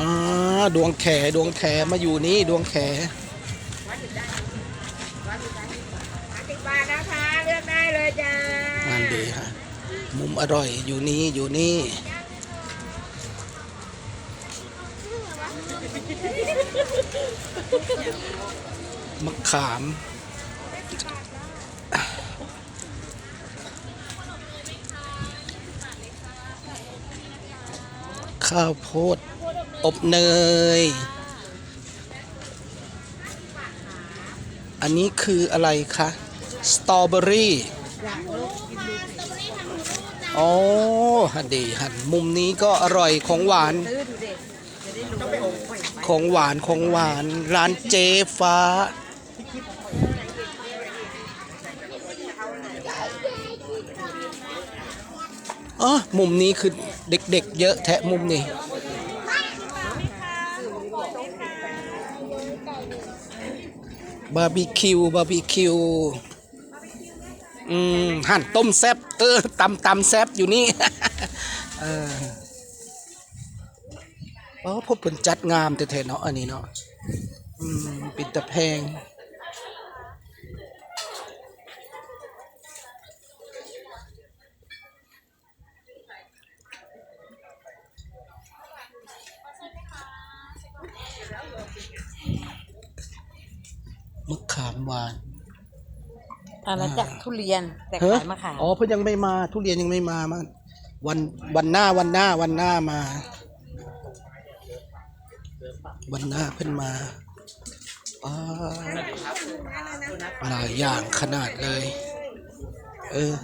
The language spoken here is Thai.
อ่าดวงแขดวงแขมาอยู่นี่ดวงแขสิบบาทนะคะเลือกได้เลยจ้างานดีฮะมุมอร่อยอยู่นี่อยู่นี่มะขามข้าวโพด อบเนย อันนี้คืออะไรคะ สตรอเบอรี่อ๋อฮันดีหันมุมนี้ก็อร่อยของหวาน ของหวานของหวาน ร้านเจฟ้า อ๋อ มุมนี้คือเด็กๆเยอะแทะมุมนี้ บาร์บีคิวบาร์บีคิวอืมหั่นต้มแซบเออตำตำแซบอยู่นี่เอออ๋อพบผลจัดงามแต่เทเนาะอันนี้เนาะอืมปิดตะแพงำวาอาณาจักรทุเรียนแต่ขายมะขามอ๋อเพิ่งยังไม่มา ทุเรียนยังไม่มามาวันวันหน้าวันหน้าวันหน้ามา วันหน้าเพิ่นมาหลายอย่างขนาดเลย เออ